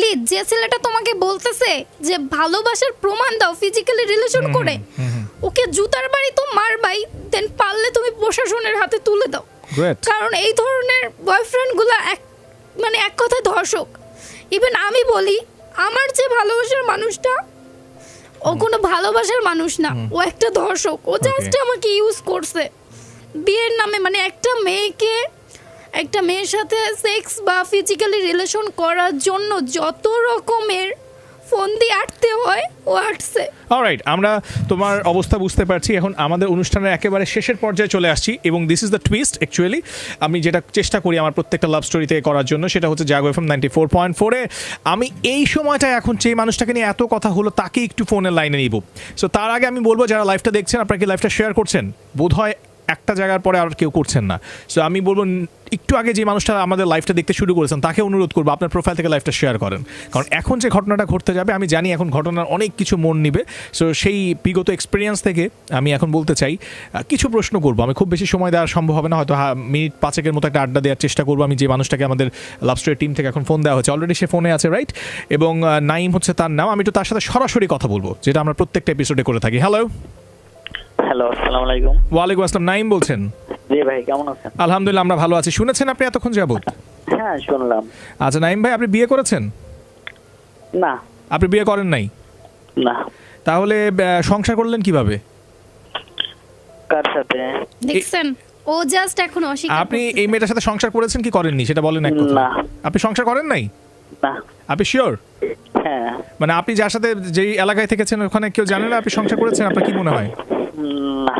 Please যে ছেলেটা তোমাকে বলতেছে যে ভালোবাসার প্রমাণ দাও ফিজিক্যালি রিলেশন করে ওকে জুতার বাড়ি তো মারবাই দেন পারলে তুমি প্রশাসনের হাতে তুলে দাও। কারণ এই ধরনের বয়ফ্রেন্ডগুলো এক মানে এক কথায় ধর্ষক। ইভেন আমি বলি আমার যে ভালোবাসার মানুষটা ও কোনো ভালোবাসার মানুষ না ও একটা ধর্ষক। ও জাস্ট আমাকে ইউজ করছে। বিয়ের নামে মানে একটা মেয়েকে একটা মেয়ের সাথে সেক্স বা ফিজিক্যালি রিলেশন করার জন্য যত রকমের ফোন দিয়ে আটতে হয়, ও আটছে। অলরাইট আমরা তোমার অবস্থা বুঝতে পারছি। এখন আমাদের অনুষ্ঠানের একেবারে শেষের পর্যায়ে চলে আসছি এবং this is the twist actually আমি যেটা চেষ্টা করি আমার প্রত্যেকটা লাভ স্টোরিতে করার জন্য, সেটা হচ্ছে Jago FM ninety four point ফোরে আমি এই সময়টা এখন যে মানুষটাকে নিয়ে এত কথা হলো, তাকে একটু ফোনের লাইনে নিব। সো তার আগে আমি বলব, যারা লাইফটা দেখছেন, আপনারা কি লাইফটা শেয়ার করছেন? বোধ হয় একটা জায়গার পরে আর কেউ করছেন না। সো আমি বলব একটু আগে যে মানুষটা আমাদের লাইফটা দেখতে শুরু করেছেন, তাকে অনুরোধ করব আপনার প্রোফাইল থেকে লাইফটা শেয়ার করেন। কারণ এখন যে ঘটনাটা ঘটতে যাবে, আমি জানি এখন ঘটনার অনেক কিছু মন নিবে। সো সেই বিগত এক্সপিরিয়েন্স থেকে আমি এখন বলতে চাই কিছু প্রশ্ন করব। আমি খুব বেশি সময় দেওয়া সম্ভব হবে না, হয়তো মিনিট পাঁচেকের মতো একটা আড্ডা দেওয়ার চেষ্টা করব। আমি যে মানুষটাকে আমাদের লাভ স্টোরি টিম থেকে এখন ফোন দেওয়া হচ্ছে অলরেডি সে ফোনে আছে রাইট এবং নাইম হচ্ছে তার নাম। আমি একটু তার সাথে সরাসরি কথা বলব, যেটা আমরা প্রত্যেকটা এপিসোডে করে থাকি। হ্যালো হ্যালো আসসালামু আলাইকুম। ওয়ালাইকুম আসসালাম নাইম বলছেন। জি ভাই কেমন আছেন? আলহামদুলিল্লাহ আমরা ভালো আছি। শুনেছেন আপনি এতক্ষণ যাবত হ্যাঁ শুনলাম। আচ্ছা নাইম ভাই আপনি বিয়ে করেছেন? না। আপনি বিয়ে করেন নাই? না। তাহলে সংসার করলেন কীভাবে? কার সাথে? দেখছেন ও জাস্ট এখন অস্বীকার আপনি এই মেয়েটার সাথে সংসার করেছেন কি করেননি? সেটা বলেন এক কথা। না। আপনি সংসার করেন নাই? না। আপনি শিওর হ্যাঁ। মানে আপনি যার সাথে যেই এলাকায় থেকেছেন ওখানে কেউ জানে না আপনি সংসার করেছেন? আপনার কি মনে হয়? না।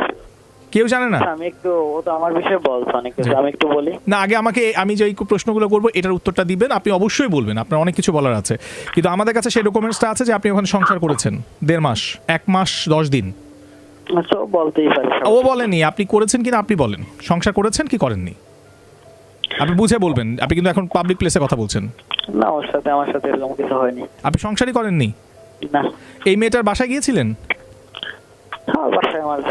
কেউ জানে না? আমি একটু ও তো আমার বিষয়ে বলছো অনেক কিছু আমি একটু বলি। না আগে আমাকে আমি যে প্রশ্নগুলো করব এটার উত্তরটা দিবেন আপনি অবশ্যই বলবেন আপনার অনেক কিছু বলার আছে। কিন্তু আমাদের কাছে সেই ডকুমেন্টসটা আছে যে আপনি ওখানে সংসার করেছেন দেড় মাস এক মাস দশ দিন। আচ্ছা বলতেই পারে ও বলেনি আপনি করেছেন কিনা আপনি বলেন। সংসার করেছেন কি করেননি? আপনি বুঝে বলবেন আপনি কিন্তু এখন পাবলিক প্লেসে কথা বলছেন। না ওর সাথে আমার সাথে এরকম কিছু হয়নি। আপনি সংসারই করেননি? না। এই মেয়েটার বাসায় গিয়েছিলেন?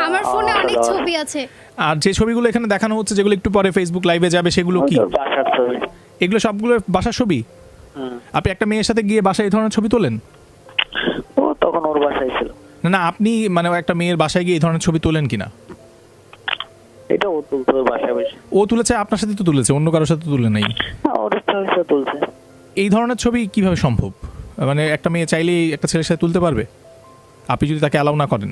আমার ফোনে অনেক ছবি আছে। আর যে ছবিগুলো এখানে দেখানো হচ্ছে যেগুলো একটু পরে ফেসবুক লাইভে যাবে সেগুলো কি? বাসার ছবি। এগুলো সবগুলো বাসার ছবি? আপনি একটা মেয়ের সাথে গিয়ে বাসায় এই ধরনের ছবি তোলেন? ও তখন ওর বাসায় ছিল। না না আপনি মানে একটা মেয়ের বাসায় গিয়ে এই ধরনের ছবি তোলেন কিনা? এটা ও ওর বাসায় বসে। ও তুলেছে আপনার সাথে তো তুলেছে অন্য কারোর সাথে তুলে নাই। ওর হয়েছে তুলছে। এই ধরনের ছবি কীভাবে সম্ভব? মানে একটা মেয়ে চাইলেই একটা ছেলের সাথে তুলতে পারবে? আপনি যদি তাকে অ্যালাউ না করেন।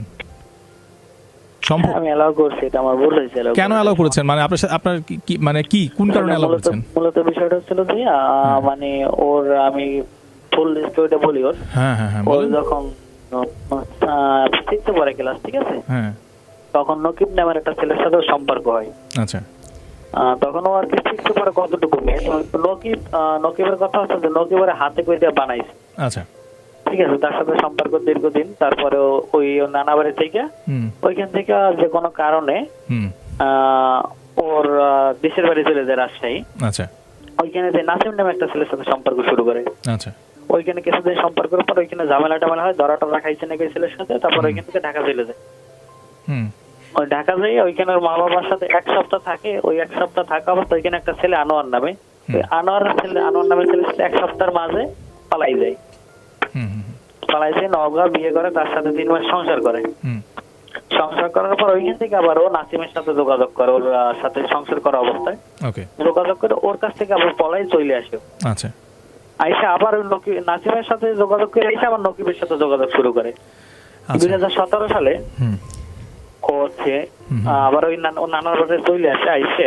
সম্ভব? আমি অ্যালাউ করছি এটা আমার ভুল হয়েছে কেন। অ্যালাউ করেছেন? মানে আপনার আপনার কি- মানে কি কোন কারণে অ্যালাউ মূলত করেছেন? মূলত বিষয়টা হচ্ছিল যে মানে ওর আমি ফুল স্টোরিটা বলি ওর। হ্যাঁ হ্যাঁ হ্যাঁ ও যখন সিক্সে পড়ে ক্লাস ঠিক আছে? হ্যাঁ। তখন নকিব নামের একটা ছেলের সাথে সম্পর্ক হয়। আচ্ছা। তখন ও আর কি সিক্সে পড়ে কতটুকু? নকিব নকিবের কথা হচ্ছে যে নকিবের হাতে করে দিয়ে বানাইছে। আচ্ছা। ঠিক আছে তার সাথে সম্পর্ক দীর্ঘদিন তারপরে ওই নানা বাড়ি থেকে ওইখান থেকে যে কোনো কারণে ওর দেশের বাড়ি চলে যায় রাজশাহী। আচ্ছা। ওইখানে যে নাসিম নামে একটা ছেলের সাথে সম্পর্ক শুরু করে। আচ্ছা। ওইখানে কিছুদিন সম্পর্কের পর ওইখানে ঝামেলা টামেলা হয় ধরা টরা খাইছে নাকি ছেলের সাথে তারপর ওইখান থেকে ঢাকা চলে যায়। ওই ঢাকা যাই ওইখানে মা বাবার সাথে এক সপ্তাহ থাকে ওই এক সপ্তাহ থাকা অবস্থা ওইখানে একটা ছেলে আনোয়ার নামে। আনোয়ার ছেলে আনোয়ার নামের ছেলে এক সপ্তাহের মাঝে পালাই যায়। হুম হুম পালাই যায় নওগাঁ বিয়ে করে তার সাথে তিন মাস সংসার করে। সংসার করার পর ওইখান থেকে আবার ও নাসিমের সাথে যোগাযোগ করে ওর সাথে সংসার করা অবস্থায়। যোগাযোগ করে ওর কাছ থেকে আবার পলাই চলে আসে আচ্ছা। আইসা আবার নকি নাসিমের সাথে যোগাযোগ করে আইসা আবার নকিবের সাথে যোগাযোগ শুরু করে। দুই আচ্ছা হাজার সতেরো সালে আবার ওই নানার চলে আসে আইসে।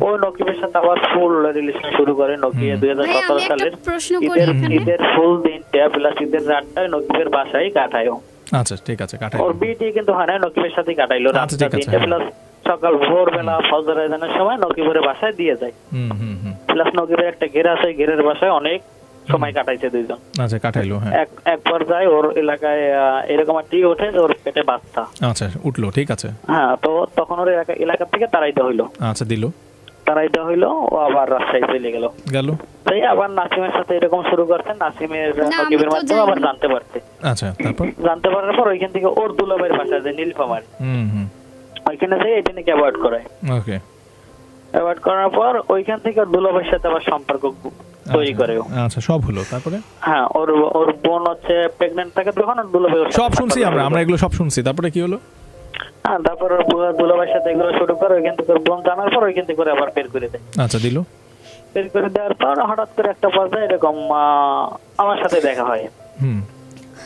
ওই নকিবের সাথে আবার ফুল রিলেশন শুরু করে নকিয়া দুই হাজার সতেরো সালের ঈদের ঈদের ফুল দিনটা প্লাস ঈদের রাতটায় নকিবের বাসায় কাটায় আচ্ছা ঠিক আছে কাটাই। ওর বিয়ে কিন্তু হয় না নকিবের সাথে কাটাইলো আচ্ছা, রাতটা দিনটা হ্যাঁ। প্লাস সকাল ভোরবেলা ফজর আজানের সময় নকিবের বাসায় দিয়ে যায়। হুম হুম হুম। প্লাস নকিবের একটা ঘের আছে ঘেরের বাসায় অনেক সময় কাটাইছে দুইজন। আচ্ছা কাটাইলো হ্যাঁ। এক এক পর্যায়ে ওর এলাকায় এরকম একটি ওঠে যে ওর পেটে বাচ্চা। আচ্ছা উঠল ঠিক আছে। হ্যাঁ তো তখন ওর এলাকা এলাকা থেকে তারাইতে হইল। আচ্ছা দিল। তারাইতে হইল ও আবার রাজশাহী চলে গেল। গেল। তাই আবার নাসিমের সাথে এরকম শুরু করছেন নাসিমের নকিবের মাধ্যমে আবার জানতে পারছে। আচ্ছা তারপর? জানতে পারার পর ওইখান থেকে ওর দুলাভাইয়ের বাসা যে নীলফামারি। হুম হুম। ওইখানে যেয়ে এটা নাকি অ্যাভয়েড করে ওকে। অ্যাভয়েড করার পর ওইখান থেকে ওর দুলাভাইয়ের সাথে আবার সম্পর্ক তৈরি করে। ও। আচ্ছা সব হলো তারপরে? হ্যাঁ ওর ওর বোন হচ্ছে প্রেগনেন্ট থাকে তখন সাথে সব শুনছি আমরা আমরা এগুলো সব শুনছি তারপরে কি হলো? হ্যাঁ তারপর দুলাভাইয়ের সাথে এগুলো শুরু করে ওইখান থেকে বোন জানার পর ওইখান থেকে করে আবার বের করে দেয়। আচ্ছা দিল? বের করে দেওয়ার পর হঠাৎ করে একটা পর্যায়ে এরকম আহ, আমার সাথে দেখা হয়। হুম।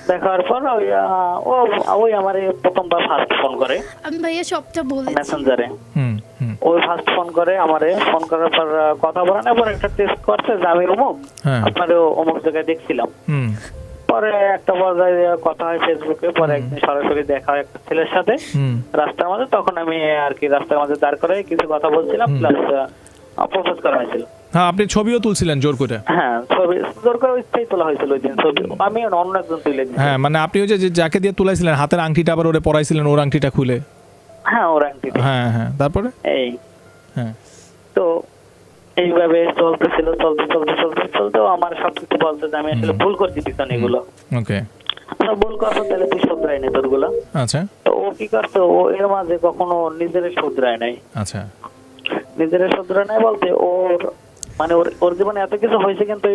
দেখা হওয়ার পর ওই আহ, ও ওই আমার প্রথমবার ফার্স্ট ফোন করে। আমি ভাইয়া সবটা বলেছি। মেসেঞ্জারে হুম। ওই ফার্স্ট ফোন করে আমারে ফোন করার পর কথা বলার পর একটা টেস্ট করছে যে আমি অমুক হ্যাঁ। অমুক জায়গায় দেখছিলাম। পরে একটা পর্যায়ে কথা হয় ফেসবুকে পরে একদিন সরাসরি দেখা হয় একটা ছেলের সাথে। রাস্তার মাঝে তখন আমি আর কি রাস্তার মাঝে দাঁড় করে কিছু কথা বলছিলাম প্লাস প্রপোজ করা হয়েছিল। হ্যাঁ আপনি ছবিও তুলছিলেন জোর করে। হ্যাঁ ছবি জোর করে ইচ্ছাই তোলা হয়েছিল ওই দিন ছবি। আমি অন্য একজন তুলে হ্যাঁ মানে আপনি ওই যে যাকে দিয়ে তুলাইছিলেন হাতের আংটিটা আবার ওরে পরাইছিলেন ওর আংটিটা খুলে। হ্যাঁ হ্যাঁ হ্যাঁ তারপরে? এই। হ্যাঁ। তো এইভাবে চলতেছিল চলতে চলতে চলতে চলতে আমার সবকিছু বলতে যে আমি আসলে ভুল করছি পিছনে এগুলো। ওকে। আচ্ছা, ভুল করছ তাহলে তুই শুধরাই নে আচ্ছা। তো ও কি করছে? ও এর মাঝে কখনো নিজের শুধরায় নাই। আচ্ছা। নিজের শুধরায় নাই বলতে ওর মানে ওর ওর জীবনে এত কিছু হয়েছে কিন্তু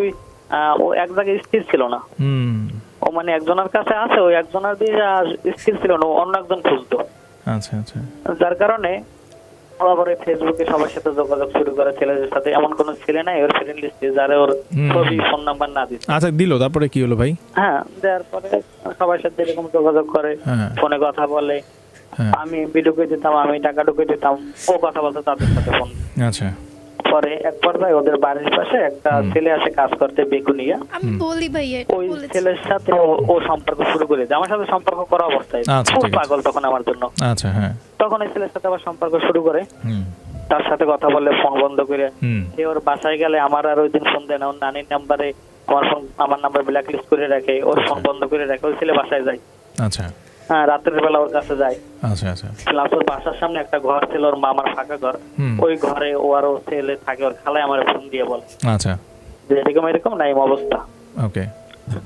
ও এক জায়গায় স্থির ছিল না। হুম। ও মানে একজনের কাছে আছে ওই একজনের দিয়ে স্থির ছিল না অন্য একজন খুঁজতো। আচ্ছা আচ্ছা। যার কারণে আবার ফেসবুকে সবার সাথে যোগাযোগ শুরু করে ছেলেদের সাথে। এমন কোন ছেলে নাই ওর ফ্রেন্ড লিস্টে যারা ওর ছবি ফোন নাম্বার না দিচ্ছে আচ্ছা দিল। তারপরে কি হলো ভাই? হ্যাঁ দেওয়ার পরে সবার সাথে এরকম যোগাযোগ করে হ্যাঁ। ফোনে কথা বলে। আমি আমি ভিডিওকে দিতাম আমি টাকা ঢুকে দিতাম। ও কথা বলতো তাদের সাথে ফোন আচ্ছা। পরে এক পর্যায়ে ওদের বাড়ির পাশে একটা ছেলে আসে কাজ করতে বেগুনিয়া। আমি বলি ভাইয়া ওই ছেলের সাথে ও- সম্পর্ক শুরু করে দেয়। আমার সাথে সম্পর্ক করা অবস্থায়। আচ্ছা, খুব পাগল তখন আমার জন্য। আচ্ছা হ্যাঁ। তখন ওই ছেলের সাথে আবার সম্পর্ক শুরু করে। তার সাথে কথা বলে ফোন বন্ধ করে। সে ওর বাসায় গেলে আমার আর ওই দিন ফোন দেয় না। ওর নানির নাম্বারে আমার ফোন আমার নাম্বার ব্ল্যাক লিস্ট করে রাখে। ওর ফোন বন্ধ করে রাখে। ওই ছেলে বাসায় যায়। আচ্ছা। হ্যাঁ রাত্রের বেলা ওর কাছে যায় আচ্ছা আচ্ছা। প্লাস বাসার সামনে একটা ঘর ছিল ওর মামার ফাঁকা ঘর। ওই ঘরে ও আর ছেলে থাকে ওর খালায় আমার ফোন দিয়ে বলে। আচ্ছা। যে এরকম এরকম নাইম অবস্থা। ওকে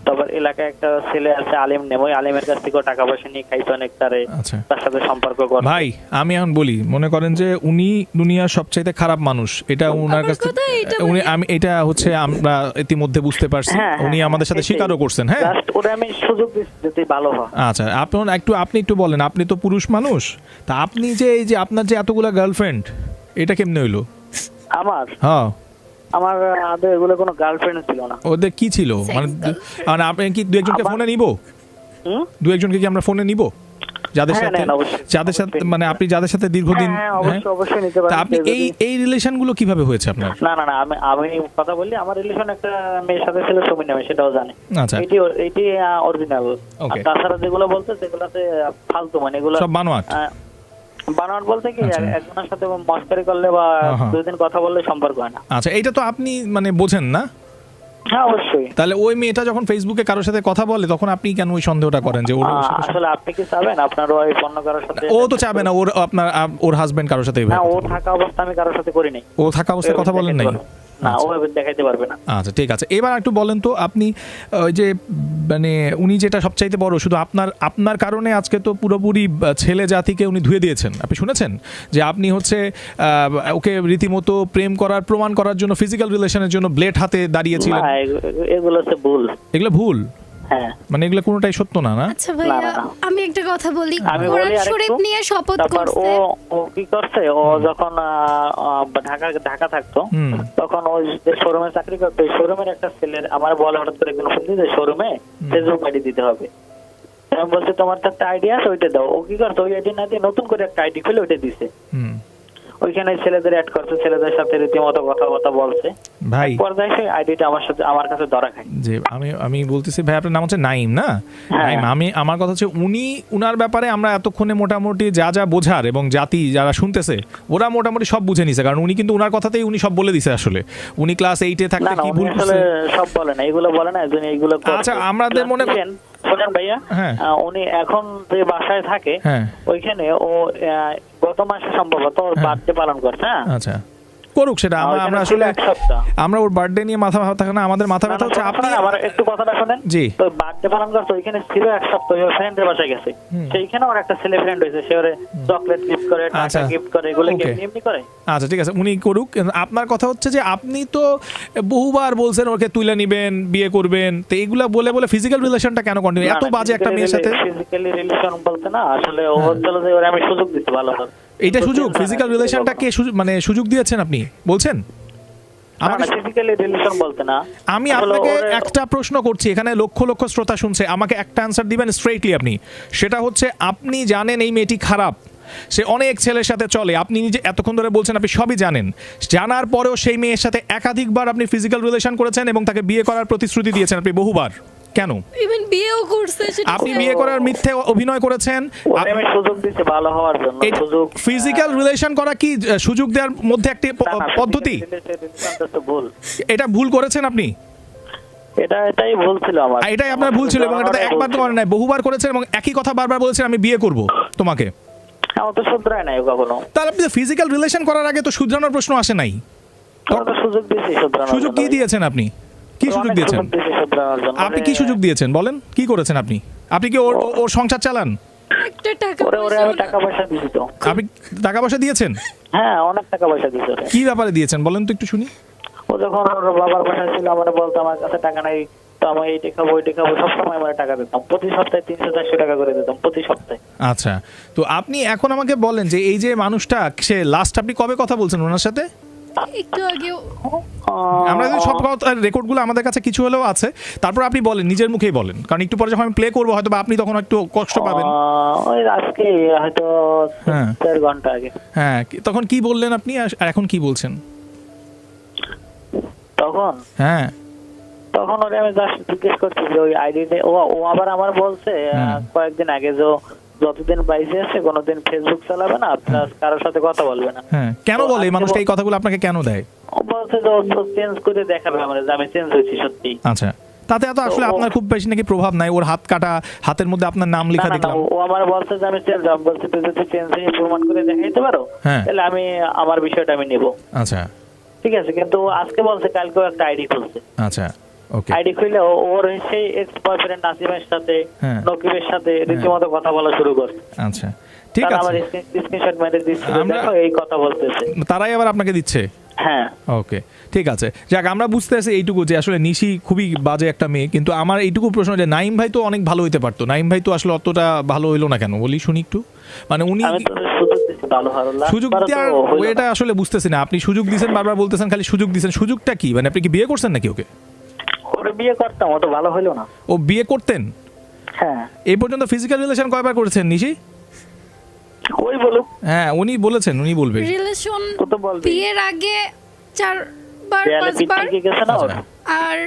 তারপর এলাকায় একটা ছেলে আছে আলিম নেম ওই আলিমের কাছ থেকে টাকা পয়সা নিয়ে খাইতো অনেক তারে আচ্ছা। তার সাথে সম্পর্ক করে ভাই আমি এখন বলি মনে করেন যে উনি দুনিয়ার সবচাইতে খারাপ মানুষ। এটা ওনার আমার কাছ থেকে উনি মানে- আমি এটা হচ্ছে আমরা ইতিমধ্যে বুঝতে পারছি। হ্যাঁ, উনি হ্যাঁ, আমাদের সাথে স্বীকারও করছেন হ্যাঁ? ওরে আমি সুযোগ তুই ভালো হ আচ্ছা আপনি একটু আপনি একটু বলেন আপনি তো পুরুষ মানুষ। তা আপনি যে এই যে আপনার যে এতগুলা গার্লফ্রেন্ড এটা কেমনে হইল? আমার? হ্যাঁ। আমার আদৌ এগুলো কোনো গার্লফ্রেন্ড ছিল না। ওদের কি ছিল? মানে মানে আপনি কি দু একজনকে ফোনে নিব? দু একজনকে কি আমরা ফোনে নিব? যাদের হ্যাঁ, সাথে যাদের সাথে মানে আপনি যাদের সাথে দীর্ঘদিন হ্যাঁ, হ্যাঁ, হ্যাঁ? অবশ্যই অবশ্যই নিতে পারেন। আপনি এই এই রিলেশনগুলো কীভাবে হয়েছে আপনার? না না না আমি আমি কথা বলি আমার রিলেশন একটা মেয়ের সাথে ছিল সুমি নামে সেটাও জানে। আচ্ছা। এটি এটি অরিজিনাল. তাছাড়া যেগুলো বলতে সেগুলোতে ফালতু মানে এগুলো সব বানোয়াট। বানোয়াট বলতে কি আচ্ছা। একজনের সাথে মস্কারি করলে বা হ্যাঁ, হ্যাঁ। দুই দিন কথা বললে সম্পর্ক হয় না। আচ্ছা এইটা তো আপনি মানে বোঝেন না? হ্যাঁ অবশ্যই। তাহলে ওই মেয়েটা যখন ফেসবুকে কারোর সাথে কথা বলে তখন আপনি কেন ওই সন্দেহটা করেন যে ওর আসলে আপনি কি চাবেন? আপনার ওই অন্য কারোর সাথে ও তো চাবে না ওর আপনার ওর হাজবেন্ড কারোর সাথে হ্যাঁ ও থাকা অবস্থা আমি কারোর সাথে করি নাই ও থাকা অবস্থায় কথা বলেন নাই? না ও এবার দেখাইতে পারবে না। আচ্ছা ঠিক আছে। এবার একটু বলেন তো আপনি ওই যে মানে উনি যেটা সবচাইতে বড় শুধু আপনার আপনার কারণে আজকে তো পুরোপুরি ছেলে জাতিকে উনি ধুয়ে দিয়েছেন। আপনি শুনেছেন? যে আপনি হচ্ছে আহ, ওকে রীতিমতো প্রেম করার প্রমাণ করার জন্য ফিজিক্যাল রিলেশনের জন্য ব্লেড হাতে দাঁড়িয়েছিলেন। এগুলো ভুল। এগুলো ভুল? মানে এগুলো কোনোটাই সত্য না না? আচ্ছা ভাইয়া। আমি একটা কথা বলি। কোরআন শরীফ নিয়ে শপথ করছে। ও কি করছে? ও যখন ঢাকা ঢাকা থাকতো তখন ওই যে শোরুমে চাকরি করতো শোরুমের একটা ছেলের আমার বলে হঠাৎ করে একদিন ফোন দিয়েছে শোরুমে ফেসবুক আইডি দিতে হবে? আমি বলছি তোমার তো একটা আইডি আছে ওইটা দাও। ও কি করছে? ওই আইডি না দিয়ে নতুন করে একটা আইডি খুলে ওইটা দিছে। হুম। ওইখানে ছেলেদের অ্যাড করছে ছেলেদের সাথে রীতিমতো কথা কথা বলছে। ভাই। সেই আইডিটা আমার সাথে আমার কাছে ধরা খায়। আমি আমি বলতেছি ভাই আপনার নাম হচ্ছে নাইম না? হ্যাঁ। নাইম আমি আমার কথা হচ্ছে উনি উনার ব্যাপারে আমরা এতক্ষণে মোটামুটি যা যা বোঝার এবং জাতি যারা শুনতেছে ওরা মোটামুটি সব বুঝে নিছে কারণ উনি কিন্তু উনার কথাতেই উনি সব বলে দিছে আসলে। উনি ক্লাস এইটে থাকতে কি ভুল করছে? সব বলে না এগুলো বলে না এইগুলো আচ্ছা, আমাদের মনে- শোনেন, শোনেন ভাইয়া হ্যাঁ। আহ, উনি এখন যে বাসায় থাকে হ্যাঁ ওইখানে ও গত মাসে সম্ভবত ওর হ্যাঁ। বার্থডে পালন করছে হ্যাঁ আচ্ছা করুক সেটা। আমরা আমরা আসলে আমরা ওর বার্থডে নিয়ে মাথা ব্যথা না আমাদের মাথা ব্যথা হচ্ছে আপনি আমার একটু কথাটা শোনেন। জি। তো বার্থডে পালন করছে ওইখানে ছিল এক সপ্তাহ ওই ফ্রেন্ডের বাসায় গেছে। সেইখানে ওর একটা ছেলে ফ্রেন্ড হয়েছে সে ওরে চকলেট গিফট করে আচ্ছা। টাকা গিফট করে এগুলো কি এমনি করে? আচ্ছা ঠিক আছে উনি করুক। আপনার কথা হচ্ছে যে আপনি তো বহুবার বলছেন ওকে তুলে নিবেন বিয়ে করবেন তো এইগুলা বলে বলে ফিজিক্যাল রিলেশনটা কেন কন্টিনিউ এত বাজে একটা মেয়ের সাথে ফিজিক্যালি রিলেশন বলতে না আসলে ও হচ্ছিল যে ওরে আমি সুযোগ দিতে ভালো এইটা সুযোগ ফিজিক্যাল রিলেশনটা কে মানে সুযোগ দিয়েছেন আপনি? বলছেন? আমাকে ফিজিক্যালি রিলেশন বলতে না। আমি আপনাকে একটা প্রশ্ন করছি এখানে লক্ষ লক্ষ শ্রোতা শুনছে আমাকে একটা অ্যান্সার দিবেন স্ট্রেটলি আপনি। সেটা হচ্ছে আপনি জানেন এই মেয়েটি খারাপ সে অনেক ছেলের সাথে চলে আপনি নিজে এতক্ষণ ধরে বলছেন আপনি সবই জানেন। জানার পরেও সেই মেয়ের সাথে একাধিকবার আপনি ফিজিক্যাল রিলেশন করেছেন এবং তাকে বিয়ে করার প্রতিশ্রুতি দিয়েছেন আপনি বহুবার। কেন? ইভেন বিয়েও করছে আপনি বিয়ে করার মিথ্যে অভিনয় করেছেন। আমি সুযোগ দিতে ভালো হওয়ার জন্য। সুযোগ ফিজিক্যাল রিলেশন করা কি সুযোগ দেওয়ার মধ্যে একটি পদ্ধতি? এটা ভুল করেছেন আপনি? এটা এটাই ভুল ছিল আমার। এটাই আপনার ভুল ছিল এবং আমার একবার তো নাই বহুবার করেছেন এবং একই কথা বারবার বলেছেন আমি বিয়ে করব তোমাকে। আমার তো শুধরায় নাই কখনো। তাহলে আপনি ফিজিক্যাল রিলেশন করার আগে তো শুধরানোর প্রশ্ন আসে নাই। সুযোগ দিয়েছি সুযোগ কি দিয়েছেন আপনি? কি সুযোগ দিয়েছেন। আপনি কি সুযোগ দিয়েছেন? বলেন কি করেছেন আপনি? আপনি কি ওর ওর সংসার চালান? টাকা পয়সা আপনি টাকা পয়সা দিয়েছেন? হ্যাঁ অনেক টাকা পয়সা কি ব্যাপারে দিয়েছেন? বলেন তো একটু শুনি। ও যখন ওর বাবার বাসায় ছিল আমার বলতো আমার কাছে টাকা নাই তো আমি এইটা খাব ওইটা খাব। সবসময় আমার টাকা দিতাম। প্রতি সপ্তাহে তিনশো চারশো টাকা করে দিতাম প্রতি সপ্তাহে। আচ্ছা। তো আপনি এখন আমাকে বলেন যে এই যে মানুষটা সে লাস্ট আপনি কবে কথা বলছেন ওনার সাথে? একটু আগেও আমরা যদি সব রেকর্ডগুলো আমাদের কাছে কিছু হলেও আছে তারপর আপনি বলেন নিজের মুখেই বলেন। কারণ একটু পরে যখন আমি প্লে করব হয়তো বা আপনি তখন একটু কষ্ট পাবেন। ওই আজকে হয়তো হ্যাঁ। চার ঘণ্টা আগে। হ্যাঁ কি- তখন কি বললেন আপনি? আর এখন কি বলছেন? তখন? হ্যাঁ। তখন ওরে আমি জাস্ট জিজ্ঞেস করছি যে ওই আইডি ও ও আবার আমার বলছে আহ, হ্যাঁ। কয়েকদিন আগে যে ও যতদিন বাইসে আছে কোনোদিন ফেসবুক চালাবে না প্লাস কারোর সাথে কথা বলবে না। হ্যাঁ কেন বলে মানুষটা এই কথাগুলো আপনাকে কেন দেয়? বলছে যে চেঞ্জ করে দেখাবে আমার যে আমি চেঞ্জ হয়েছি সত্যি। আচ্ছা তাতে এত আসলে আপনার খুব বেশি নাকি প্রভাব নাই? ওর হাত কাটা হাতের মধ্যে আপনার নাম লেখা দেখলাম। ও- আমার বলছে যে আমি চেঞ্জ আমি বলছি তুই যদি চেঞ্জ হয়ে প্রমাণ করে দেখাইতে পারো হ্যাঁ। তাহলে আমি আমার বিষয়টা আমি নেব। আচ্ছা। ঠিক আছে কিন্তু আজকে বলছে কালকেও একটা আইডি খুলছে। আচ্ছা। আইডি ওর সেই এক্স বয়ফ্রেন্ড নাসিমের সাথে হ্যাঁ। নকিবের সাথে রীতিমতো কথা বলা শুরু করছে। আচ্ছা। ঠিক আছে। আমার স্ক্রিনশট মেরে দিচ্ছে আমরা- দেখো এই কথা বলতেছে। তারাই আবার আপনাকে দিচ্ছে? হ্যাঁ। ওকে ঠিক আছে। যাক আমরা বুঝতে আছি এইটুকু যে আসলে নিশি খুবই বাজে একটা মেয়ে কিন্তু আমার এইটুকু প্রশ্ন যে নাইম ভাই তো অনেক ভালো হইতে পারতো। নাইম ভাই তো আসলে অতটা ভালো হইল না কেন? বলি শুনি একটু। মানে উনি সুযোগ দেওয়ার ওয়েটা আসলে বুঝতেছি না। আপনি সুযোগ দিয়েছেন বারবার বলতেছেন খালি সুযোগ দিয়েছেন সুযোগটা কি? মানে আপনি কি বিয়ে করছেন নাকি ওকে? ওরে বিয়ে করতাম ও তো ভালো হইল না। ও বিয়ে করতেন? হ্যাঁ। এই পর্যন্ত ফিজিক্যাল রিলেশন কয়বার করেছেন নিশি? ওই বলুক। হ্যাঁ উনি বলেছেন উনি বলবে। রিলেশন বিয়ের আগে চারবার পাঁচবার। আচ্ছা। আর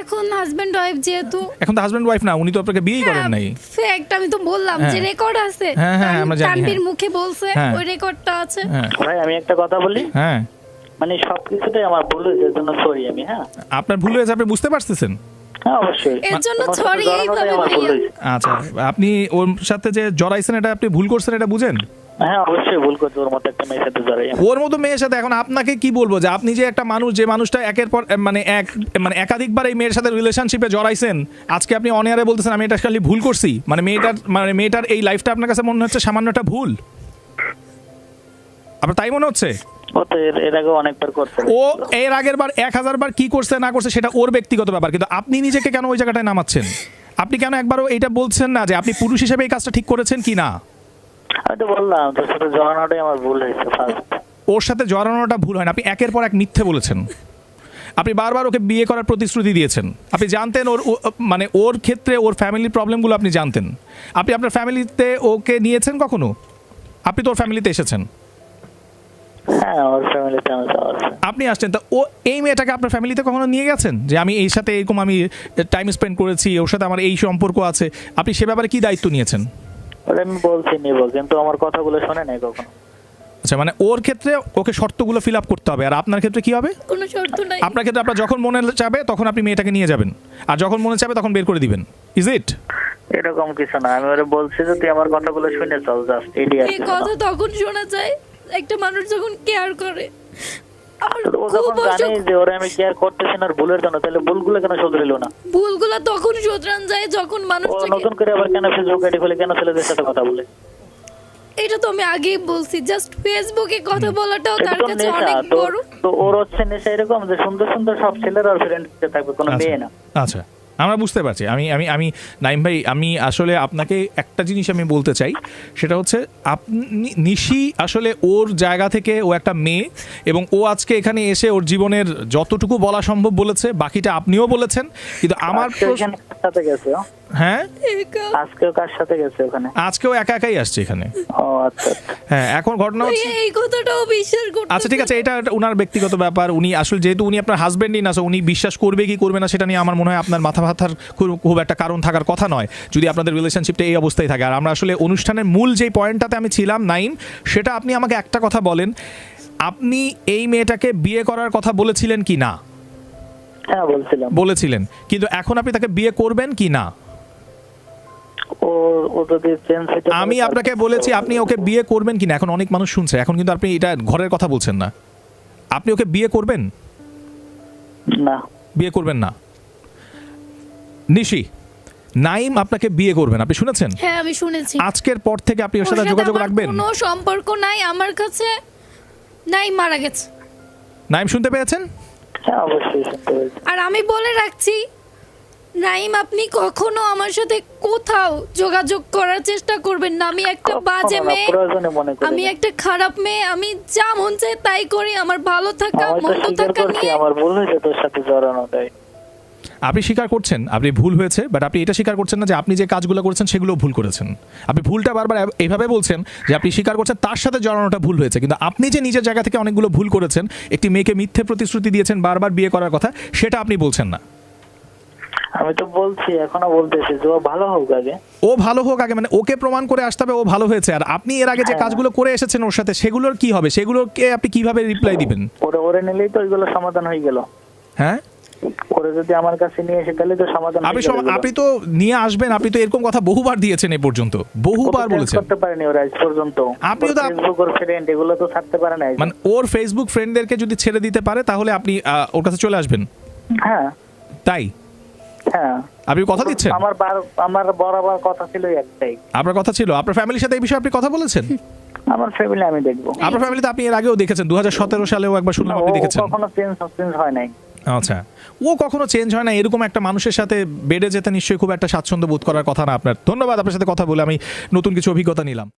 এখন হাজবেন্ড ওয়াইফ যেহেতু এখন তো হাজব্যান্ড ওয়াইফ না উনি তো আপনাকে বিয়েই করেন নাই। ফ্যাক্ট আমি তো বললাম যে হ্যাঁ। রেকর্ড আছে। হ্যাঁ, হ্যাঁ, আমরা জানি, তানভীর হ্যাঁ। মুখে বলছে হ্যাঁ। ওই রেকর্ডটা আছে। হ্যাঁ। ভাই আমি একটা কথা বলি? হ্যাঁ। মানে সবকিছুটাই আমার ভুল হয়েছে এর জন্য সরি আমি হ্যাঁ। আপনার ভুল হয়েছে আপনি বুঝতে পারতেছেন? হ্যাঁ। আচ্ছা আপনি ওর সাথে যে জড়াইছেন এটা আপনি ভুল করছেন এটা বুঝেন? হ্যাঁ অবশ্যই ভুল করছে ওর মতো একটা মেয়ের সাথে জড়াই ওর মতো মেয়ের সাথে এখন আপনাকে কি বলব যে আপনি যে একটা মানুষ যে মানুষটা একের পর মানে এক মানে একাধিকবার এই মেয়ের সাথে রিলেশনশিপে জড়াইছেন আজকে আপনি অনিয়ারে বলতেছেন আমি এটা খালি ভুল করছি। মানে মেয়েটার মানে মেয়েটার এই লাইফটা আপনার কাছে মনে হচ্ছে সামান্য একটা ভুল? আপনার তাই মনে হচ্ছে? ও এর এর আগে অনেকবার করছে। ও এর আগের বার এক হাজার বার কি করছে না করছে সেটা ওর ব্যক্তিগত ব্যাপার। কিন্তু আপনি নিজেকে কেন ওই জায়গাটায় নামাচ্ছেন? আপনি কেন একবারও এটা বলছেন না যে আপনি পুরুষ হিসেবে এই কাজটা ঠিক করেছেন কি না? আমি তো বললাম তোর সাথে জড়ানোটাই আমার ভুল হয়েছে ফার্স্ট ওর সাথে জড়ানোটা ভুল হয় না আপনি একের পর এক মিথ্যে বলেছেন। আপনি বারবার ওকে বিয়ে করার প্রতিশ্রুতি দিয়েছেন। আপনি জানতেন ওর মানে ওর ক্ষেত্রে ওর ফ্যামিলির প্রবলেমগুলো আপনি জানতেন। আপনি আপনার ফ্যামিলিতে ওকে নিয়েছেন কখনো? আপনি তো ওর ফ্যামিলিতে এসেছেন। হ্যাঁ ওর ফ্যামিলিতে আমি আছে। আপনি আসছেন তা ও এই মেয়েটাকে আপনার ফ্যামিলিতে কখনো নিয়ে গেছেন? যে আমি এই সাথে এরকম আমি টাইম স্পেন্ড করেছি ওর সাথে আমার এই সম্পর্ক আছে আপনি সে ব্যাপারে কি দায়িত্ব নিয়েছেন? ওটা আমি বলছি নিব কিন্তু আমার কথাগুলো শোনে নাই কখনো। আচ্ছা মানে ওর ক্ষেত্রে ওকে শর্তগুলো ফিল আপ করতে হবে আর আপনার ক্ষেত্রে কি হবে? কোনো শর্ত নাই। আপনার ক্ষেত্রে আপনার যখন মনে চাবে তখন আপনি মেয়েটাকে নিয়ে যাবেন। আর যখন মনে চাবে তখন বের করে দিবেন। ইজ ইট এরকম কিছু না আমি ওরে বলছি যে তুই আমার কথাগুলো শুনে চল জাস্ট এই কথা তখন শোনা যায়। একটা মানুষ যখন কেয়ার করে ভুলগুলো তখন শোধরান যায় যখন নতুন করে আবার কেন ফেসবুক আইডি খুলে কেন ছেলেদের সাথে কথা বলে? এটা তো আমি আগেই বলছি জাস্ট ফেসবুকে কথা বলাটাও তার কাছে নেশা অনেক তো বড়। তো ওর হচ্ছে নেশা এরকম যে সুন্দর সুন্দর সব ছেলেরা ফ্রেন্ড থাকবে কোনো মেয়ে না। আচ্ছা। আমরা বুঝতে পারছি। আমি আমি আমি নাইম ভাই আমি আসলে আপনাকে একটা জিনিস আমি বলতে চাই সেটা হচ্ছে আপনি নিশি আসলে ওর জায়গা থেকে ও একটা মেয়ে এবং ও আজকে এখানে এসে ওর জীবনের যতটুকু বলা সম্ভব বলেছে বাকিটা আপনিও বলেছেন। কিন্তু আমার হ্যাঁ? আজকেও কার সাথে গেছে ওখানে? আজকেও একা একাই আসছে এখানে। ও আচ্ছা আচ্ছা। হ্যাঁ এখন ঘটনা হচ্ছে এই কথাটাও বিশ্বাস করতে আচ্ছা ঠিক আছে এটা ওনার ব্যক্তিগত ব্যাপার। উনি আসলে যেহেতু উনি আপনার হাজবেন্ডই না so উনি বিশ্বাস করবে কি করবে না সেটা নিয়ে আমার মনে হয় আপনার মাথা ব্যথার খুব খুব একটা কারণ থাকার কথা নয়। যদি আপনাদের রিলেশনশিপটা এই অবস্থায় থাকে। আর আমরা আসলে অনুষ্ঠানের মূল যেই পয়েন্টটাতে আমি ছিলাম নাইম সেটা আপনি আমাকে একটা কথা বলেন। আপনি এই মেয়েটাকে বিয়ে করার কথা বলেছিলেন কি না? হ্যাঁ বলছিলাম। বলেছিলেন। কিন্তু এখন আপনি তাকে বিয়ে করবেন কি না? আমি আপনাকে বলেছি আপনি ওকে বিয়ে করবেন কিনা? এখন অনেক মানুষ শুনছে। এখন কিন্তু আপনি এটা ঘরের কথা বলছেন না। আপনি ওকে বিয়ে করবেন? না। বিয়ে করবেন না। নিশি নাইম আপনাকে বিয়ে করবেন। আপনি শুনেছেন? হ্যাঁ আমি শুনেছি। আজকের পর থেকে আপনি ওর সাথে যোগাযোগ রাখবেন? কোনো সম্পর্ক নাই। আমার কাছে নাইম মারা গেছে। নাইম শুনতে পেয়েছেন? হ্যাঁ অবশ্যই শুনতে পেয়েছি। আর আমি বলে রাখছি নাইম আপনি কখনো আমার সাথে কোথাও যোগাযোগ করার চেষ্টা করবেন না। আমি একটা বাজে মেয়ে আমি একটা খারাপ মেয়ে আমি যা মন চাই তাই করি আমার ভালো থাকা মন্দ স্বীকার থাকা নিয়ে আমার ভুল হয়েছে তোর সাথে জড়ানো তাই। আপনি স্বীকার করছেন আপনি ভুল হয়েছে বাট আপনি এটা স্বীকার করছেন না যে আপনি যে কাজগুলো করেছেন সেগুলো ভুল করেছেন। আপনি ভুলটা বারবার এ- এইভাবে বলছেন যে আপনি স্বীকার করছেন তার সাথে জড়ানোটা ভুল হয়েছে কিন্তু আপনি যে নিজের জায়গা থেকে অনেকগুলো ভুল করেছেন একটি মেয়েকে মিথ্যে প্রতিশ্রুতি দিয়েছেন বারবার বিয়ে করার কথা সেটা আপনি বলছেন না। আমি তো বলছি এখনও বলতেছি যে ও ভালো হোক আগে। ও ভালো হোক আগে মানে ওকে প্রমাণ করে আসতে হবে ও ভালো হয়েছে। আর আপনি এর আগে যে হ্যাঁ। কাজগুলো করে এসেছেন ওর সাথে সেগুলোর কি হবে? সেগুলোকে আপনি কীভাবে রিপ্লাই দিবেন? ওরে ওরে নিলেই তো ওইগুলো সমাধান হয়ে গেল। হ্যাঁ? ওরে যদি আমার কাছে নিয়ে এসে তাহলে তো সমাধান আপনি। আপনি তো নিয়ে আসবেন আপনি তো এরকম কথা বহুবার দিয়েছেন এই পর্যন্ত। বহুবার বলেছেন। করতে পারেনি ওরা আজ পর্যন্ত? আপনিও তো ফেসবুক ওর ফ্রেন্ড এগুলো তো ছাড়তে পারে না মানে ওর ফেসবুক ফ্রেন্ডদেরকে যদি ছেড়ে দিতে পারে তাহলে আপনি ওর কাছে চলে আসবেন? হ্যাঁ। তাই? হ্যাঁ। আপনি কথা দিচ্ছেন? আমার আমার বরাবর কথা ছিল একটাই। আপনার কথা ছিল। আপনার ফ্যামিলির সাথে এই বিষয়ে আপনি কথা বলেছেন? আমার ফ্যামিলি আমি দেখব। আপনার ফ্যামিলিতে আপনি এর আগেও দেখেছেন। দু হাজার সতেরো সালেও একবার শুনলাম আপনি দেখেছেন। কখনো চেঞ্জ চেঞ্জ হয় নাই। আচ্ছা। ও কখনো চেঞ্জ হয় না এরকম একটা মানুষের সাথে বেড়ে যেতে নিশ্চয়ই খুব একটা স্বাচ্ছন্দ্য বোধ করার কথা না আপনার। ধন্যবাদ আপনার সাথে কথা বলে আমি নতুন কিছু অভিজ্ঞতা নিলাম।